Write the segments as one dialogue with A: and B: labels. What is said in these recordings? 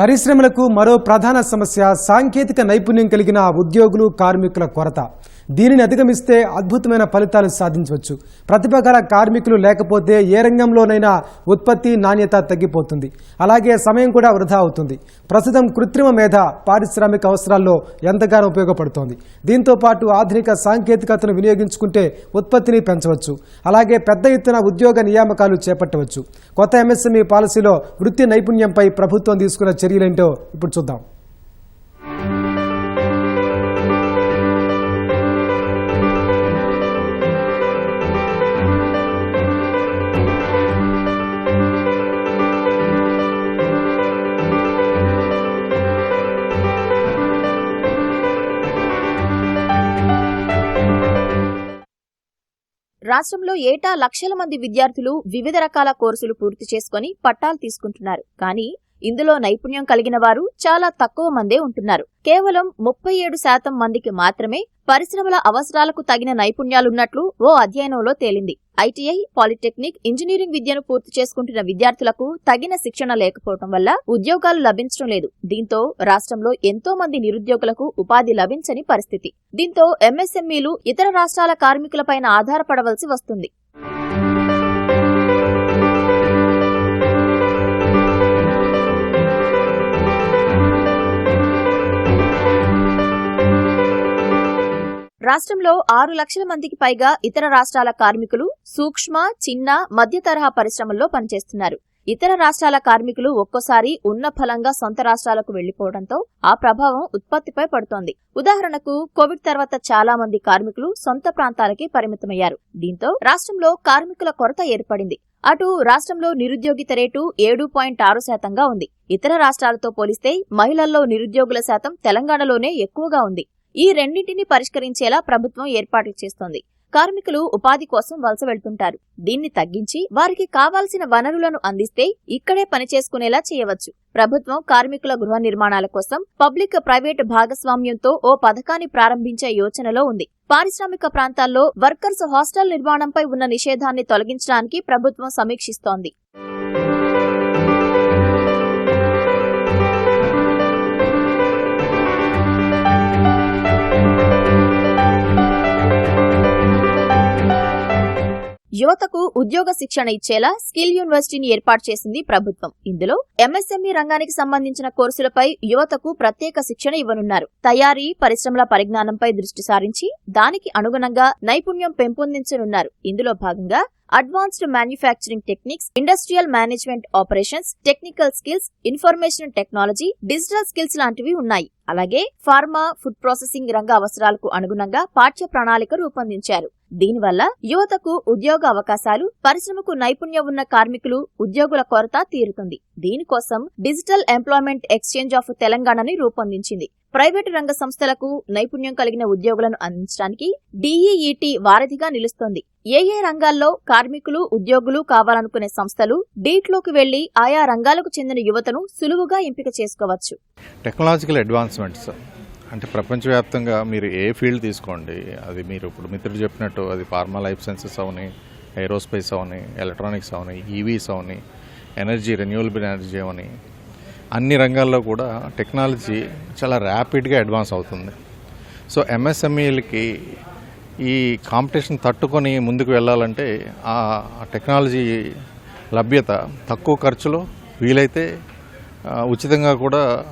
A: పరిశ్రమలకు మరో ప్రధాన సమస్య సాంకేతిక నైపుణ్యం కలిగిన ఉద్యోగులు కార్మికుల కొరత. దీనిని అధిగమిస్తే అద్భుతమైన ఫలితాలు సాధించవచ్చు. ప్రతిభ గల కార్మికులు లేకపోతే ఏ రంగంలోనైనా ఉత్పత్తి నాణ్యత తగ్గిపోతుంది. అలాగే సమయం కూడా వృధా అవుతుంది. ప్రస్తుతం కృత్రిమ మేధ పారిశ్రామిక అవసరాల్లో ఎంతగానో ఉపయోగపడుతోంది. దీంతో పాటు ఆధునిక సాంకేతికతను వినియోగించుకుంటే ఉత్పత్తిని పెంచవచ్చు. అలాగే పెద్ద ఎత్తున ఉద్యోగ నియామకాలు చేపట్టవచ్చు. కొత్త ఎంఎస్ఎంఈ పాలసీలో వృత్తి నైపుణ్యంపై ప్రభుత్వం తీసుకున్న చర్యలేంటో ఇప్పుడు చూద్దాం.
B: రాష్ట్రంలో ఏటా లక్షల మంది విద్యార్థులు వివిధ రకాల కోర్సులు పూర్తి చేసుకుని పట్టాలు తీసుకుంటున్నారు. కానీ ఇందులో నైపుణ్యం కలిగిన వారు చాలా తక్కువ మందే ఉంటున్నారు. కేవలం ముప్పై ఏడు శాతం మందికి మాత్రమే పరిశ్రమల అవసరాలకు తగిన నైపుణ్యాలున్నట్లు ఓ అధ్యయనంలో తేలింది. ఐటీఐ పాలిటెక్నిక్ ఇంజనీరింగ్ విద్యను పూర్తి చేసుకుంటున్న విద్యార్థులకు తగిన శిక్షణ లేకపోవడం వల్ల ఉద్యోగాలు లభించడం లేదు. దీంతో రాష్ట్రంలో ఎంతో మంది నిరుద్యోగులకు ఉపాధి లభించని పరిస్థితి. దీంతో ఎంఎస్ఎంఈలు ఇతర రాష్ట్రాల కార్మికులపైన ఆధారపడవలసి వస్తుంది. రాష్ట్రంలో ఆరు లక్షల మందికి పైగా ఇతర రాష్ట్రాల కార్మికులు సూక్ష్మ చిన్న మధ్య తరహా పరిశ్రమల్లో పనిచేస్తున్నారు. ఇతర రాష్ట్రాల కార్మికులు ఒక్కోసారి ఉన్న ఫలంగా సొంత రాష్ట్రాలకు వెళ్ళిపోవడంతో ఆ ప్రభావం ఉత్పత్తిపై పడుతోంది. ఉదాహరణకు కోవిడ్ తర్వాత చాలా మంది కార్మికులు సొంత ప్రాంతాలకి పరిమితమయ్యారు. దీంతో రాష్ట్రంలో కార్మికుల కొరత ఏర్పడింది. అటు రాష్ట్రంలో నిరుద్యోగిత రేటు ఏడు పాయింట్ ఆరు శాతంగా ఉంది. ఇతర రాష్ట్రాలతో పోలిస్తే మహిళల్లో నిరుద్యోగుల శాతం తెలంగాణలోనే ఎక్కువగా ఉంది. ఈ రెండింటిని పరిష్కరించేలా ప్రభుత్వం ఏర్పాట్లు చేస్తోంది. కార్మికులు ఉపాధి కోసం వలస వెళ్తుంటారు. దీన్ని తగ్గించి వారికి కావాల్సిన వనరులను అందిస్తే ఇక్కడే పనిచేసుకునేలా చేయవచ్చు. ప్రభుత్వం కార్మికుల గృహ నిర్మాణాల కోసం పబ్లిక్ ప్రైవేట్ భాగస్వామ్యంతో ఓ పథకాన్ని ప్రారంభించే యోచనలో ఉంది. పారిశ్రామిక ప్రాంతాల్లో వర్కర్స్ హాస్టల్ నిర్మాణంపై ఉన్న నిషేధాన్ని తొలగించడానికి ప్రభుత్వం సమీక్షిస్తోంది. యువతకు ఉద్యోగ శిక్షణ ఇచ్చేలా స్కిల్ యూనివర్సిటీని ఏర్పాటు చేసింది ప్రభుత్వం. ఇందులో ఎంఎస్ఎంఈ రంగానికి సంబంధించిన కోర్సులపై యువతకు ప్రత్యేక శిక్షణ ఇవ్వనున్నారు. తయారీ పరిశ్రమల పరిజ్ఞానంపై దృష్టి సారించి దానికి అనుగుణంగా నైపుణ్యం పెంపొందించనున్నారు. ఇందులో భాగంగా advanced manufacturing techniques industrial management operations technical skills information technology digital skills లాంటివి ఉన్నాయి. అలాగే ఫార్మా ఫుడ్ ప్రాసెసింగ్ రంగ అవసరాలకు అనుగుణంగా పాఠ్య ప్రణాళిక రూపొందించారు. దీనివల్ల యువతకు ఉద్యోగ అవకాశాలు పరిశ్రమకు నైపుణ్యం ఉన్న కార్మికులు ఉద్యోగుల కొరత తీరుతుంది. దీనికోసం డిజిటల్ ఎంప్లాయ్మెంట్ ఎక్స్చేంజ్ ఆఫ్ తెలంగాణని రూపొందించింది. ప్రైవేటు రంగ సంస్థలకు నైపుణ్యం కలిగిన ఉద్యోగులను అందించడానికి డీఈఈటీ వారధిగా నిలుస్తోంది. ఏ ఏ రంగాల్లో కార్మికులు ఉద్యోగులు కావాలనుకునే సంస్థలు డీట్లోకి వెళ్ళి ఆయా రంగాలకు చెందిన యువతను సులువుగా ఎంపిక చేసుకోవచ్చు.
C: టెక్నాలజికల్ అడ్వాన్స్మెంట్స్ అంటే ప్రపంచవ్యాప్తంగా మీరు ఏ ఫీల్డ్ తీసుకోండి అది మీరు ఇప్పుడు మిత్రుడు చెప్పినట్టు అది ఫార్మా లైఫ్ సైన్సెస్ అవని ఏరోస్పేస్ అవని ఎలక్ట్రానిక్స్ అవని ఈవీస్ అవని ఎనర్జీ రెన్యూవబుల్ ఎనర్జీ అవని అన్ని రంగాల్లో కూడా టెక్నాలజీ చాలా ర్యాపిడ్గా అడ్వాన్స్ అవుతుంది. సో ఎంఎస్ఎంఈలకి ఈ కాంపిటీషన్ తట్టుకొని ముందుకు వెళ్ళాలంటే ఆ టెక్నాలజీ లభ్యత తక్కువ ఖర్చులో వీలైతే ఉచితంగా కూడా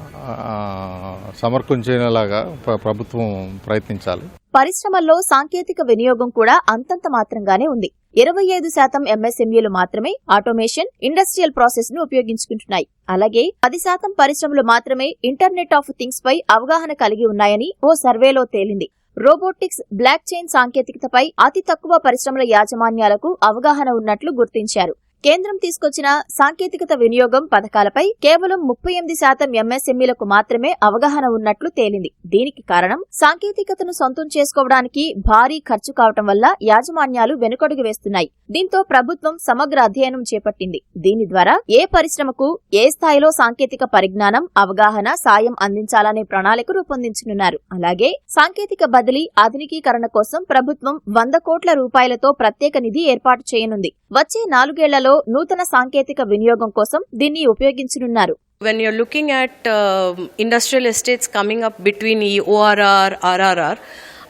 C: సమర్పించేలాగా ప్ర- ప్రభుత్వం ప్రయత్నించాలి.
B: పరిశ్రమల్లో సాంకేతిక వినియోగం కూడా అంతంత మాత్రంగానే ఉంది. ఇరవై ఐదు శాతం ఎంఎస్ఎంఈలు మాత్రమే ఆటోమేషన్ ఇండస్ట్రియల్ ప్రాసెస్ను ఉపయోగించుకుంటున్నాయి. అలాగే పది శాతం పరిశ్రమలు మాత్రమే ఇంటర్నెట్ ఆఫ్ థింగ్స్ పై అవగాహన కలిగి ఉన్నాయని ఓ సర్వేలో తేలింది. రోబోటిక్స్ బ్లాక్ చైన్ సాంకేతికతపై అతి తక్కువ పరిశ్రమల యాజమాన్యాలకు అవగాహన ఉన్నట్లు గుర్తించారు. కేంద్రం తీసుకొచ్చిన సాంకేతికత వినియోగం పథకాలపై కేవలం ముప్పై ఎనిమిది శాతం ఎంఎస్ఎంఈలకు మాత్రమే అవగాహన ఉన్నట్లు తేలింది. దీనికి కారణం సాంకేతికతను సొంతం చేసుకోవడానికి భారీ ఖర్చు కావటం వల్ల యాజమాన్యాలు వెనుకడుగు వేస్తున్నాయి. దీంతో ప్రభుత్వం సమగ్ర అధ్యయనం చేపట్టింది. దీని ద్వారా ఏ పరిశ్రమకు ఏ స్థాయిలో సాంకేతిక పరిజ్ఞానం అవగాహన సాయం అందించాలనే ప్రణాళిక రూపొందించనున్నారు. అలాగే సాంకేతిక బదిలీ ఆధునికీకరణ కోసం ప్రభుత్వం వంద కోట్ల రూపాయలతో ప్రత్యేక నిధి ఏర్పాటు చేయనుంది. వచ్చే నాలుగేళ్ళలో నూతన సాంకేతిక వినియోగం కోసం దీన్ని ఉపయోగించనున్నారు.
D: When you're looking at um industrial estates coming up between ఈ ఓఆర్ఆర్ ఆర్ఆర్ఆర్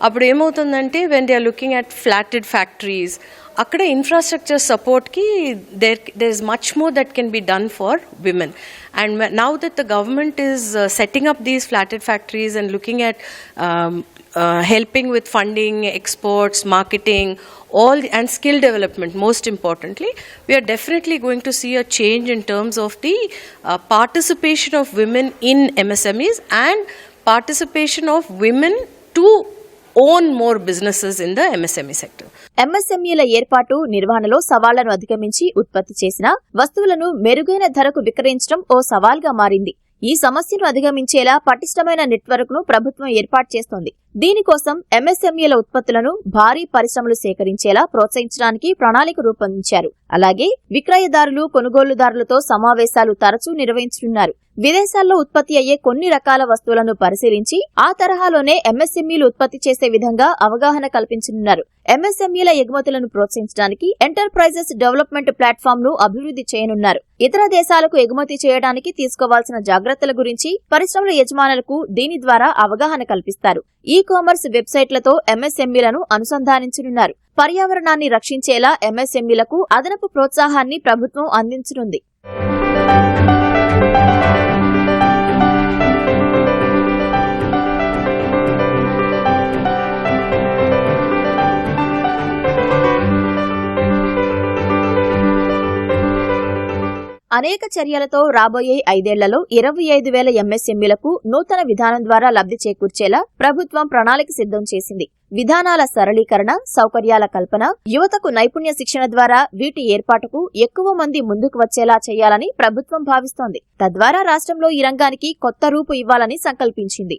D: అప్పుడు ఏమవుతుందంటే when they are looking at flatted factories అక్కడ infrastructure సపోర్ట్కి there there is much more that can be done for women and now that the government is setting up these flatted factories and looking at helping with funding, exports, marketing, all and skill development. Most importantly, we are definitely going to see a change in terms of the uh, participation of women in MSMEs and participation of women to own more businesses in the MSME sector
B: ఎంఎస్ఎంఈల ఏర్పాటు నిర్వహణలో సవాళ్ళను అధిగమించి ఉత్పత్తి చేసిన వస్తువులను మెరుగైన ధరకు విక్రయించడం ఓ సవాల్గా మారింది. ఈ సమస్యను అధిగమించేలా పటిష్టమైన నెట్వర్క్ను ప్రభుత్వం ఏర్పాటు చేస్తోంది. దీనికోసం ఎంఎస్ఎంఈల ఉత్పత్తులను భారీ పరిశ్రమలు సేకరించేలా ప్రోత్సహించడానికి ప్రణాళిక రూపొందించారు. అలాగే విక్రయదారులు కొనుగోలుదారులతో సమావేశాలు తరచూ నిర్వహించనున్నారు. విదేశాల్లో ఉత్పత్తి అయ్యే కొన్ని రకాల వస్తువులను పరిశీలించి ఆ తరహాలోనే ఎంఎస్ఎంఈలు ఉత్పత్తి చేసే విధంగా అవగాహన కల్పించనున్నారు. ఎంఎస్ఎంఈల ఎగుమతులను ప్రోత్సహించడానికి ఎంటర్ప్రైజెస్ డెవలప్మెంట్ ప్లాట్ఫామ్ను అభివృద్ధి చేయనున్నారు. ఇతర దేశాలకు ఎగుమతి చేయడానికి తీసుకోవాల్సిన జాగ్రత్తల గురించి పరిశ్రమల యజమానులకు దీని ద్వారా అవగాహన కల్పిస్తారు. E commerce వెబ్సైట్లతో ఎంఎస్ఎంఈలను అనుసంధానించనున్నారు. పర్యావరణాన్ని రక్షించేలా ఎంఎస్ఎంఈలకు అదనపు ప్రోత్సాహాన్ని ప్రభుత్వం అందించనుంది. అనేక చర్యలతో రాబోయే ఐదేళ్ళలో ఇరవై ఐదు వేల ఎంఎస్ఎంఈలకు నూతన విధానం ద్వారా లబ్ధి చేకూర్చేలా ప్రభుత్వం ప్రణాళిక సిద్ధం చేసింది. విధానాల సరళీకరణ సౌకర్యాల కల్పన యువతకు నైపుణ్య శిక్షణ ద్వారా వీటి ఏర్పాటుకు ఎక్కువ మంది ముందుకు వచ్చేలా చేయాలని ప్రభుత్వం భావిస్తోంది. తద్వారా రాష్ట్రంలో ఈ రంగానికి కొత్త రూపు ఇవ్వాలని సంకల్పించింది.